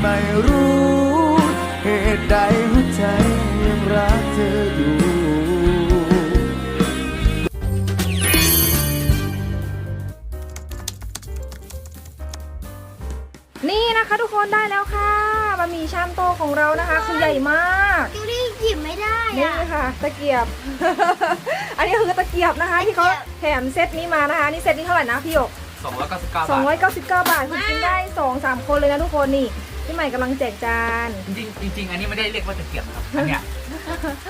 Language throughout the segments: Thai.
ไม่รู้ เหตุใดหัวใจยังรักเธออยู่นี่นะคะทุกคนได้แล้วค่ะบะหมี่ชามโตของเรานะคะคือใหญ่มากดูดิหยิบไม่ได้นี่อะค่ะ ตะเกียบ อันนี้คือตะเกียบนะคะ ที่เขาแถมเซตนี้มานะคะ นี่เซตนี้เท่าไหร่นะพี่หยก299 บาท299 บาทคือกินได้ 2 3 คนเลยนะทุกคนนี่ พี่ใหม่กำลังแจกจานจริงๆจริงๆอันนี้ไม่ได้เรียกว่าตะเกียบนะครับอันเนี้ย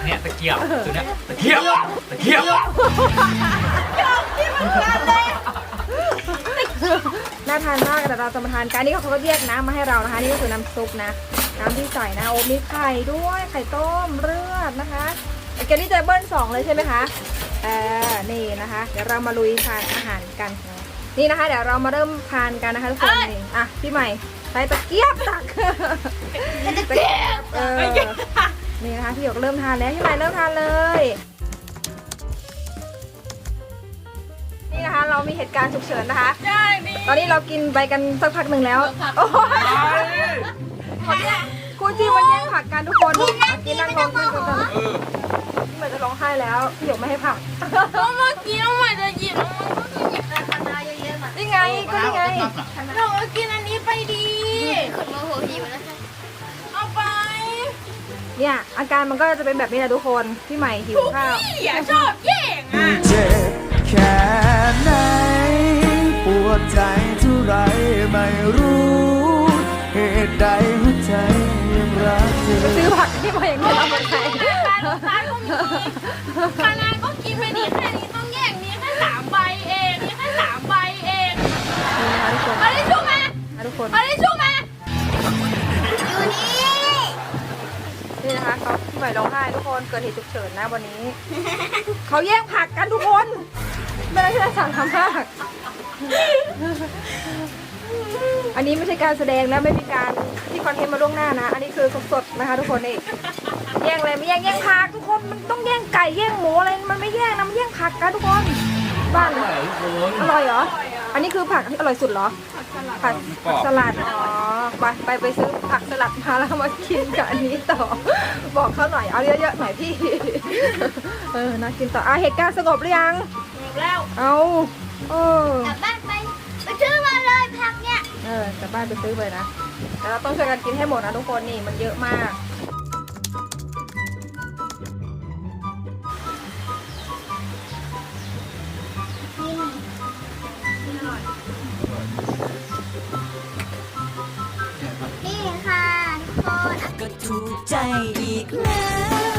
เนี่ยตะเกียบตัวเนี้ยตะเกียบตะเกียบน่าทานมากแต่เราจะมาทานกันนี่เขาก็แยกน้ำมาให้เรานะคะ นี่ก็คือน้ำซุปนะ น้ำที่ใส่นะโอ้มีไข่ด้วยไข่ต้มเลือดนะคะเกลลี่จะเบิ้ลสองเลยใช่ไหมคะเออนี่นะคะ เดี๋ยวเรามาลุยทานอาหารกันนะนี่นะคะ เดี๋ยวเรามาเริ่มทานกันนะคะทุกคนนี่อะพี่ใหม่ ใช้ตะเกียบตักตะเกียบเออนี่นะคะพี่หยกเริ่มทานแล้วพี่ใหม่เริ่มทานเลย นี่นะคะเรามีเหตุการณ์ฉุกเฉินนะคะตอนนี้เรากินไปกันสักพักหนึ่งแล้ว โอ้ยคุณจีมันแย่งผักกันทุกคนกินนั่งลงนั่งลงกันพี่เหมือนจะร้องไห้แล้วพี่หยกไม่ให้ผักเมื่อกี้น้องใหม่จะหยิบน้อง เนี่ยอาการมันก็จะเป็นแบบนี้แหละทุกคนพี่ใหม่หิวข้าวพี่อะชอบแย่งอะเจ็บแค่ไหนปวดใจเท่าไรไม่รู้เหตุใดหัวใจยังรักเธอซื้อผักที่มาอย่างนี้เราไม่ใช่ร้านร้านก็มีคณะก็กินไปดีแค่นี้ต้องแย่งนี้แค่สามใบเองนี่แค่สามใบเองนี่นะคะทุกคนมาได้ชูมานะทุกคนมาได้ชูมา นี่นะคะเขาพี่ใหม่ร้องไห้ทุกคนเกิดเหตุฉุกเฉินนะวันนี้ เขาแย่งผักกันทุกคนไม่ได้ที่เราสั่งทำมากอันนี้ไม่ใช่การแสดงและไม่มีการที่คอนเทนต์มาล่วงหน้านะ อันนี้คือสดๆนะคะ ทุกคนนี่แย่งอะไรไม่แย่งแย่งผักทุกคนมันต้องแย่งไก่แย่งหมูอะไรมันไม่แย่งนะมันแย่งผักกันทุกคนบ้านอร่อยทุกคนอร่อยเหรอ อันนี้คือผักที่อร่อยสุดเหรอผักผักสลัดอ๋อ ไปไปไปซื้อผักสลัดมาแล้วมากินกับอันนี้ต่อ บอกเขาหน่อยเอาเยอะๆหน่อยพี่ เออน่ากินต่ออะเหตุการณ์สงบหรือยังแล้วเอาเออกลับบ้านไปไปซื้อมาเลยผักเนี่ย เออ กลับบ้านไปซื้อไปนะแต่เราต้องช่วยกันกินให้หมดนะทุกคนนี่มันเยอะมาก ก็ถูกใจอีกแล้ว